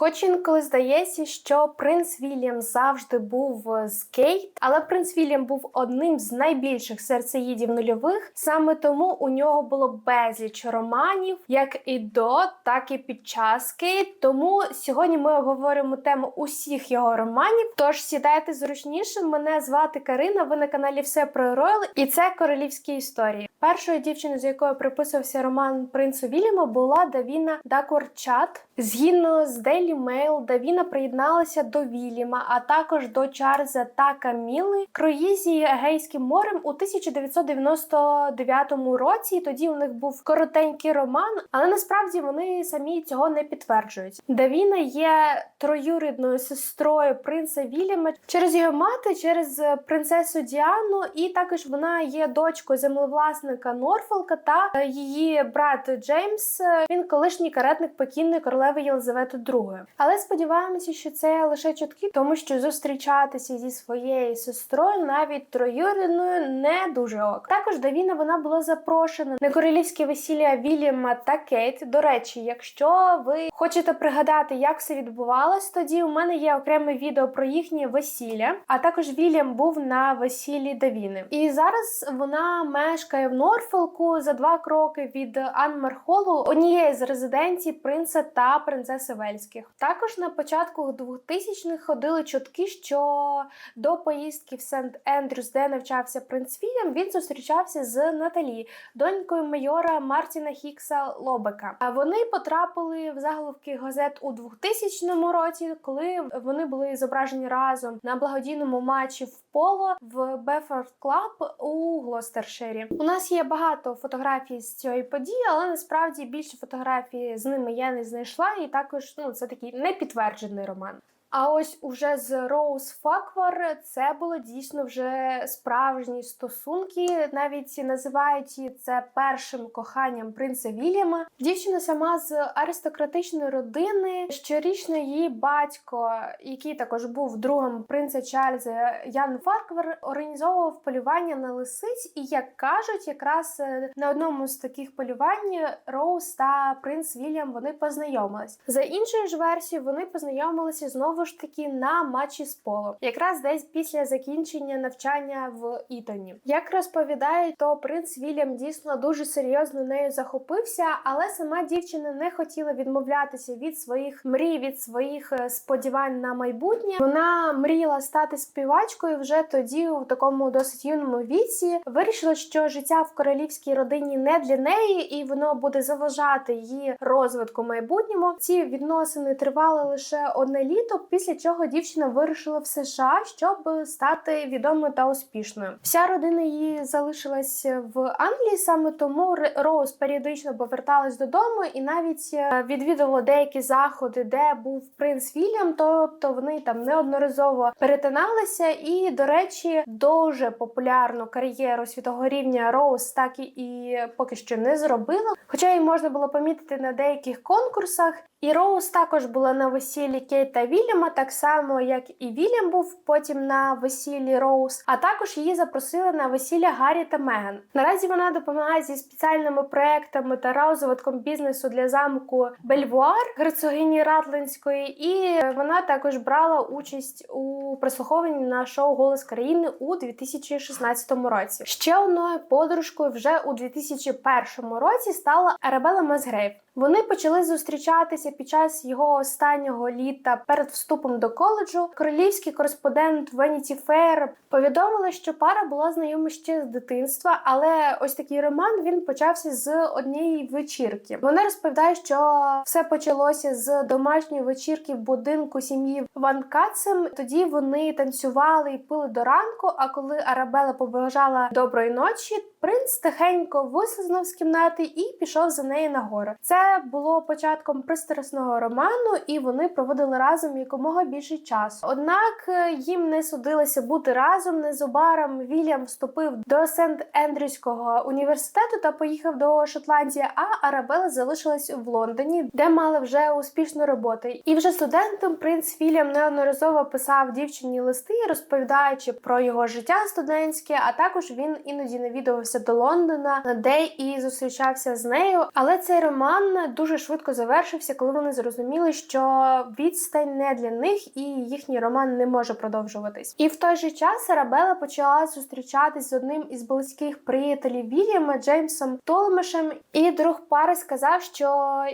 Хоч інколи здається, що принц Вільям завжди був з Кейт, але принц Вільям був одним з найбільших серцеїдів нульових. Саме тому у нього було безліч романів, як і до, так і під час Кейт. Тому сьогодні ми обговоримо тему усіх його романів. Тож сідайте зручніше. Мене звати Карина. Ви на каналі Все про Ройл, і це королівські історії. Першою дівчиною, з якою приписувався роман принцу Вільяма, була Давіна Дакурчат. Згідно з Daily Mail, Давіна приєдналася до Вільяма, а також до Чарльза та Каміли круїзі Егейським морем у 1999 році. Тоді у них був коротенький роман, але насправді вони самі цього не підтверджують. Давіна є троюрідною сестрою принца Вільяма через його мати, через принцесу Діану, і також вона є дочкою землевласника Норфолка та її брат Джеймс. Він колишній каретник покійної королеви Єлизавети II. Але сподіваємося, що це лише чутки, тому що зустрічатися зі своєю сестрою, навіть троюрідною, не дуже ок. Також Давіна вона була запрошена на королівське весілля Вільяма та Кейт. До речі, якщо ви хочете пригадати, як все відбувалось, тоді у мене є окреме відео про їхнє весілля. А також Вільям був на весіллі Давіни. І зараз вона мешкає в Норфолку за два кроки від Анмерхолу, однієї з резиденцій принца та принцеси Вельських. Також на початку 2000-х ходили чутки, що до поїздки в Сент Ендрюс, де навчався принц Вільям, він зустрічався з Наталі, донькою майора Мартіна Хікса Лобека. А вони потрапили в заголовки газет у 2000 році, коли вони були зображені разом на благодійному матчі в поло в Бефорд Клаб у Глостерширі. У нас є багато фотографій з цієї події, але насправді більше фотографій з ними я не знайшла, і також ну це такий непідтверджений роман. А ось уже з Роуз Факвар це було дійсно вже справжні стосунки. Навіть називають це першим коханням принца Вільяма. Дівчина сама з аристократичної родини. Щорічно її батько, який також був другом принца Чарльза Ян Фарквар, організовував полювання на лисиць. І як кажуть, якраз на одному з таких полювань Роуз та принц Вільям вони познайомились. За іншою ж версією, вони познайомилися знову знову ж таки на матчі з поло, якраз десь після закінчення навчання в Ітоні. Як розповідають, то принц Вільям дійсно дуже серйозно нею захопився, але сама дівчина не хотіла відмовлятися від своїх мрій, від своїх сподівань на майбутнє. Вона мріяла стати співачкою вже тоді, у такому досить юному віці. Вирішила, що життя в королівській родині не для неї, і воно буде заважати її розвитку майбутньому. Ці відносини тривали лише одне літо після чого дівчина вирушила в США, щоб стати відомою та успішною. Вся родина її залишилась в Англії, саме тому Роуз періодично поверталась додому і навіть відвідувала деякі заходи, де був принц Вільям. Тобто вони там неодноразово перетиналися. І, до речі, дуже популярну кар'єру світового рівня Роуз так і поки що не зробила. Хоча її можна було помітити на деяких конкурсах. І Роуз також була на весіллі Кейта Вільяма, так само як і Вільям був потім на весіллі Роуз. А також її запросили на весілля Гаррі та Меган. Наразі вона допомагає зі спеціальними проектами та розвитком бізнесу для замку Бельвуар герцогині Ратлинської, і вона також брала участь у прослуховуванні на шоу Голос країни у 2016 році. Ще одною подружкою вже у 2001 році стала Арабела Мазгрейв. Вони почали зустрічатися під час його останнього літа перед вступом до коледжу. Королівський кореспондент Vanity Fair повідомила, що пара була знайома ще з дитинства, але ось такий роман він почався з однієї вечірки. Вони розповідають, що все почалося з домашньої вечірки в будинку сім'ї Ван Кацем. Тоді вони танцювали і пили до ранку. А коли Арабела побажала доброї ночі, принц тихенько вислизнув з кімнати і пішов за нею нагору. Це було початком пристрасного роману, і вони проводили разом якомога більше часу. Однак е, їм не судилося бути разом. Незабаром Вільям вступив до Сент Ендрюського університету та поїхав до Шотландії. А Арабела залишилась в Лондоні, де мали вже успішну роботу. І вже студентом принц Вільям неодноразово писав дівчині листи, розповідаючи про його життя студентське. А також він іноді навідувався повернувся до Лондона, де і зустрічався з нею. Але цей роман дуже швидко завершився, коли вони зрозуміли, що відстань не для них, і їхній роман не може продовжуватись. І в той же час Арабела почала зустрічатись з одним із близьких приятелів Вільяма Джеймсом Толмешем. І друг пари сказав, що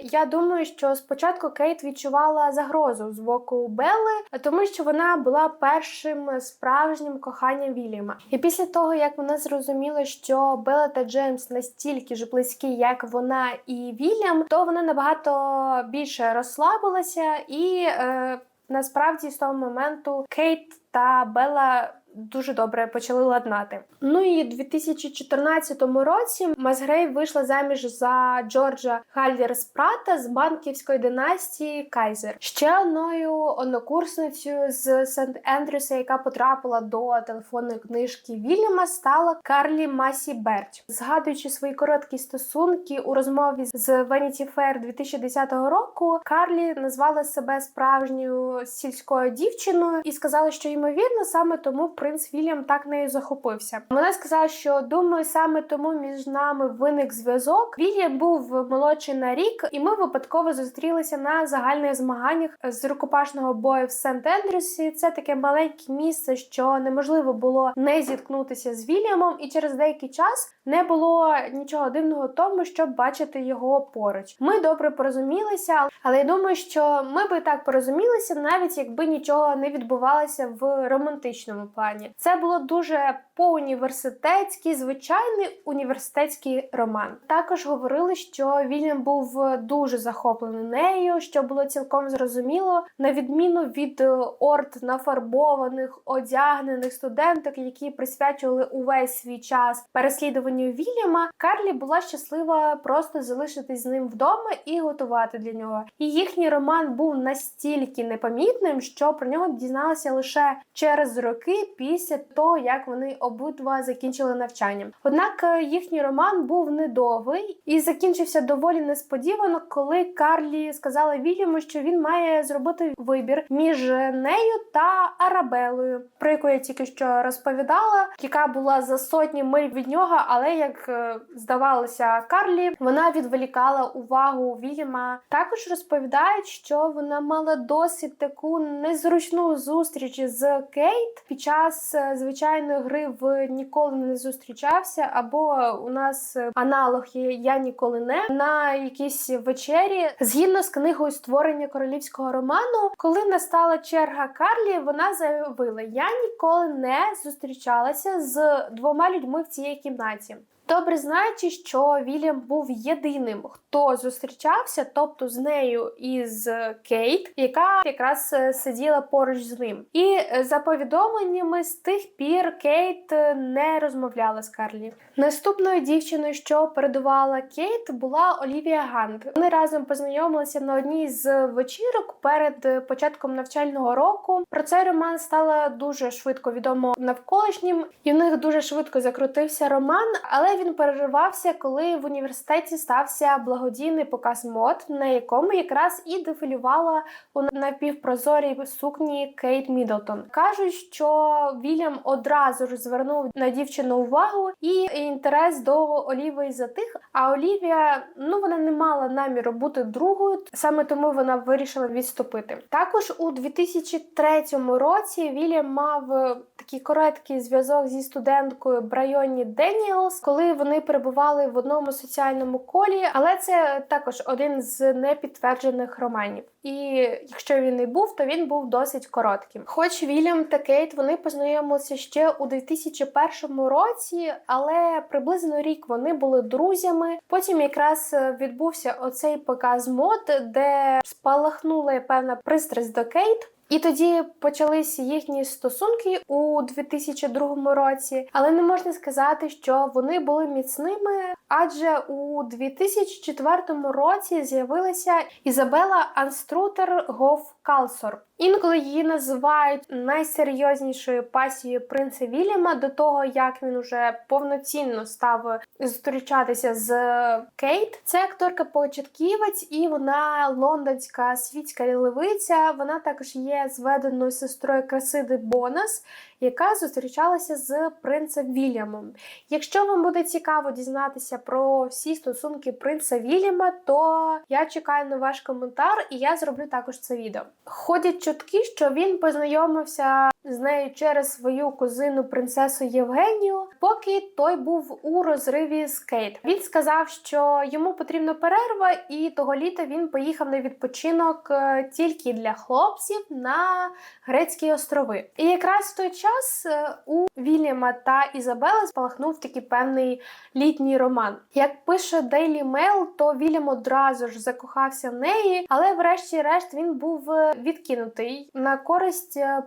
я думаю, що спочатку Кейт відчувала загрозу з боку Белли, тому що вона була першим справжнім коханням Вільяма. І після того, як вона зрозуміла, що Белла та Джеймс настільки ж близькі, як вона і Вільям, то вона набагато більше розслабилася, і е, насправді з того моменту Кейт та Белла дуже добре почали ладнати. Ну і у 2014 році Мазгрей вийшла заміж за Джорджа Гальдер-Спрата з банківської династії Кайзер. Ще одною однокурсницею з Сент Ендрюса, яка потрапила до телефонної книжки Вільяма, стала Карлі Масі Берть. Згадуючи свої короткі стосунки у розмові з Vanity Fair 2010 року, Карлі назвала себе справжньою сільською дівчиною і сказала, що ймовірно саме тому принц Вільям так нею захопився. Вона сказала, що думаю, саме тому між нами виник зв'язок. Вільям був молодший на рік, і ми випадково зустрілися на загальних змаганнях з рукопашного бою в Сент Ендрюсі. Це таке маленьке місце, що неможливо було не зіткнутися з Вільямом, і через деякий час не було нічого дивного в тому, щоб бачити його поруч. Ми добре порозумілися, але я думаю, що ми би так порозумілися, навіть якби нічого не відбувалося в романтичному плані. Це було дуже по-університетськи, звичайний університетський роман. Також говорили, що Вільям був дуже захоплений нею, що було цілком зрозуміло, на відміну від орд нафарбованих, одягнених студенток, які присвячували увесь свій час переслідуванню Вільяма. Карлі була щаслива просто залишитись з ним вдома і готувати для нього. І їхній роман був настільки непомітним, що про нього дізналася лише через роки після того, як вони обидва закінчили навчання. Однак е, їхній роман був недовгий і закінчився доволі несподівано, коли Карлі сказала Вільяму, що він має зробити вибір між нею та Арабелою, про яку я тільки що розповідала, яка була за сотні миль від нього, але як е, здавалося, Карлі вона відволікала увагу Вільяма. Також розповідають, що вона мала досить таку незручну зустріч з Кейт під час е, звичайної гри в ніколи не зустрічався. Або у нас аналог є Я ніколи не на якійсь вечері. Згідно з книгою створення королівського роману, коли настала черга Карлі, вона заявила: Я ніколи не зустрічалася з двома людьми в цій кімнаті. Добре знаючи, що Вільям був єдиним, хто зустрічався, тобто з нею і з Кейт, яка якраз е, сиділа поруч з ним. І е, за повідомленнями з тих пір Кейт е, не розмовляла з Карлі. Наступною дівчиною, що передувала Кейт, була Олівія Гант. Вони разом познайомилися на одній з вечірок перед початком навчального року. Про цей роман стало дуже швидко відомо навколишнім, і в них дуже швидко закрутився роман, але він переривався, коли в університеті стався благодійний показ мод, на якому якраз і дефілювала у напівпрозорій сукні Кейт Мідлтон. Кажуть, що Вільям одразу ж звернув на дівчину увагу і інтерес до Олівії затих. А Олівія, ну вона не мала наміру бути другою, саме тому вона вирішила відступити. Також у 2003 році Вільям мав такий короткий зв'язок зі студенткою Брайоні Деніелс, коли вони перебували в одному соціальному колі, але це також один з непідтверджених романів. І якщо він і був, то він був досить коротким. Хоч Вільям та Кейт вони познайомилися ще у 2001 році, але приблизно рік вони були друзями. Потім якраз відбувся оцей показ мод, де спалахнула певна пристрасть до Кейт. І тоді почалися їхні стосунки у 2002 році, але не можна сказати, що вони були міцними. Адже у 2004 році з'явилася Ізабела Анструтер Гоф Калсор. Інколи її називають найсерйознішою пасією принца Вільяма до того, як він уже повноцінно став зустрічатися з Кейт. Це акторка початківець, і вона лондонська світська левиця. Вона також є зведеною сестрою Красиди Бонас, яка зустрічалася з принцем Вільямом. Якщо вам буде цікаво дізнатися про всі стосунки принца Вільяма, то я чекаю на ваш коментар, і я зроблю також це відео. Ходять чутки, що він познайомився з нею через свою кузину принцесу Євгенію, поки той був у розриві з Кейт. Він сказав, що йому потрібна перерва, і того літа він поїхав на відпочинок е, тільки для хлопців на грецькі острови. І якраз в той час е, у Вільяма та Ізабели спалахнув такий певний літній роман. Як пише Daily Mail, то Вільям одразу ж закохався в неї, але врешті-решт він був е, відкинутий на користь е,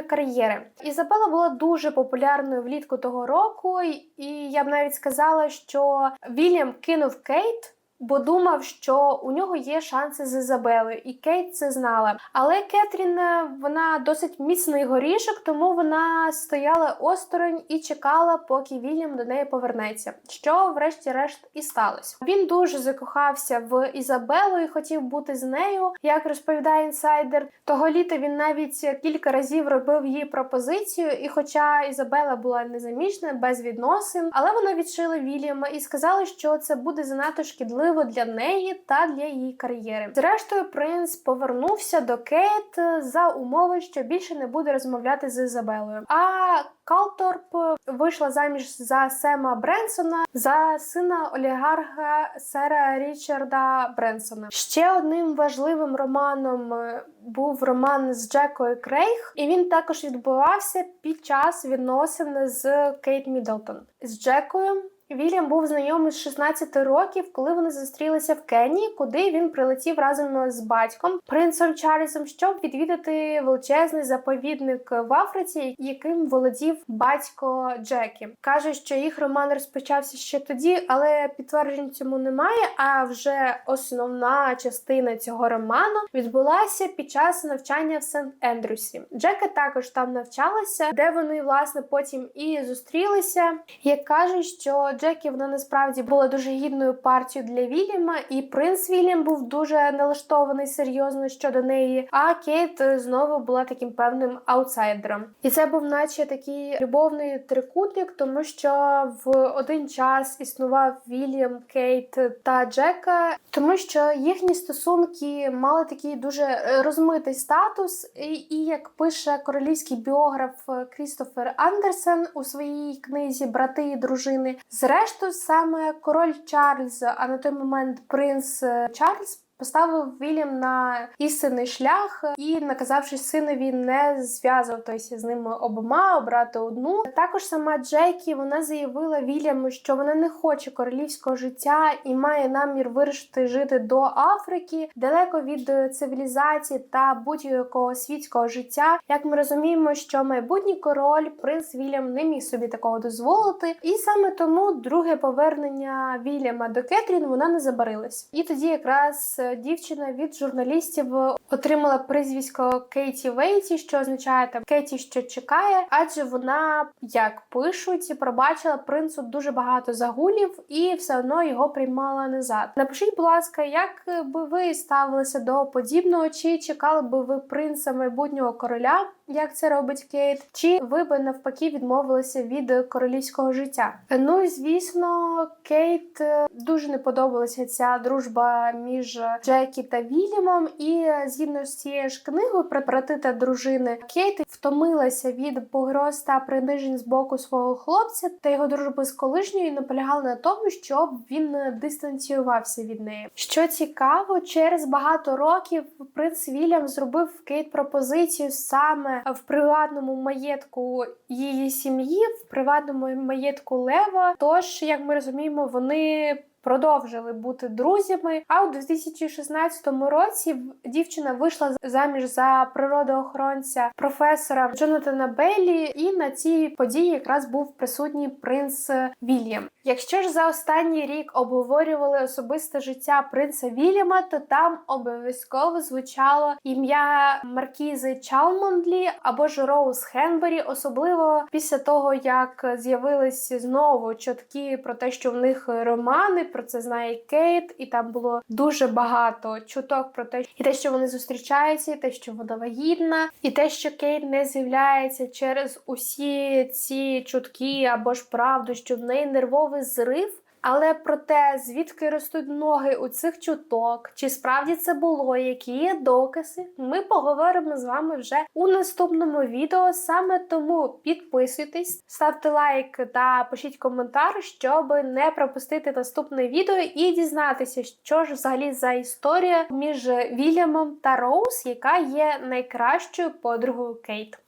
професійної кар'єри. Ізабела була дуже популярною влітку того року, і я б навіть сказала, що Вільям кинув Кейт. Бо думав, що у нього є шанси з Ізабелою, і Кейт це знала. Але Кетрін е, вона досить міцний горішок, тому вона стояла осторонь і чекала, поки Вільям до неї повернеться. Що, врешті-решт, і сталося. Він дуже закохався в Ізабелу і хотів бути з нею. Як розповідає інсайдер, того літа він навіть кілька разів робив їй пропозицію. І, хоча Ізабела була незаміжна, без відносин, але вона відшила Вільяма і сказала, що це буде занадто шкідливо для неї та для її кар'єри. Зрештою, принц повернувся до Кейт за умови, що більше не буде розмовляти з Ізабелою. А Калторп вийшла заміж за Сема Бренсона за сина олігарха сера Річарда Бренсона. Ще одним важливим романом е, був роман з Джекою Крейг, і він також відбувався під час відносин з Кейт Міддлтон. З Джекою Вільям був знайомий з 16 років, коли вони зустрілися в Кенії, куди він прилетів разом з батьком принцем Чарльзом, щоб відвідати величезний заповідник в Африці, яким володів батько Джекі. Каже, що їх роман розпочався ще тоді, але підтверджень цьому немає. А вже основна частина цього роману відбулася під час навчання в Сент Ендрюсі. Джека також там навчалася, де вони власне потім і зустрілися. Як кажуть, що Джекі вона насправді була дуже гідною партією для Вільяма, і принц Вільям був дуже налаштований серйозно щодо неї. А Кейт знову була таким певним аутсайдером. І це був, наче такий любовний трикутник, тому що в один час існував Вільям, Кейт та Джека, тому що їхні стосунки мали такий дуже розмитий статус, і, і як пише королівський біограф Крістофер Андерсен у своїй книзі Брати і дружини. Зрештою, саме король Чарльз, а на той момент принц Чарльз. Поставив Вільям на істинний шлях і, наказавши синові не зв'язуватися з ними обома, обрати одну. Також сама Джекі вона заявила Вільяму, що вона не хоче королівського життя і має намір вирішити жити до Африки, далеко від цивілізації та будь-якого світського життя. Як ми розуміємо, що майбутній король принц Вільям не міг собі такого дозволити, і саме тому друге повернення Вільяма до Кетрін вона не забарилась. І тоді якраз дівчина від журналістів отримала прізвисько Кейті Вейті, що означає там Кейті, що чекає, адже вона, як пишуть, пробачила принцу дуже багато загулів і все одно його приймала назад. Напишіть, будь ласка, як би ви ставилися до подібного, чи чекали би ви принца майбутнього короля? Як це робить Кейт? Чи ви би навпаки відмовилися від королівського життя? Ну і звісно, Кейт дуже не подобалася ця дружба між Джекі та Вільямом. І згідно з цією ж книгою про брати та дружини Кейт втомилася від погроз та принижень з боку свого хлопця та його дружби з колишньою і наполягала на тому, щоб він дистанціювався від неї. Що цікаво, через багато років принц Вільям зробив Кейт пропозицію саме в приватному маєтку її сім'ї, в приватному маєтку Лева. Тож, як ми розуміємо, вони продовжили бути друзями. А у 2016 році дівчина вийшла заміж за природоохоронця професора Джонатана Беллі, і на цій події якраз був присутній принц Вільям. Якщо ж за останній рік обговорювали особисте життя принца Вільяма, то там обов'язково звучало ім'я Маркізи Чалмондлі або ж Роуз Хенбері, особливо після того, як з'явились знову чутки про те, що в них романи, про це знає Кейт, і там було дуже багато чуток про те, і те, що вони зустрічаються, і те, що вона вагітна, і те, що Кейт не з'являється через усі ці чутки або ж правду, що в неї нервовий зрив. Але про те, звідки ростуть ноги у цих чуток, чи справді це було, які є докази, ми поговоримо з вами вже у наступному відео. Саме тому підписуйтесь, ставте лайк та пишіть коментар, щоб не пропустити наступне відео і дізнатися, що ж взагалі за історія між Вільямом та Роуз, яка є найкращою подругою Кейт.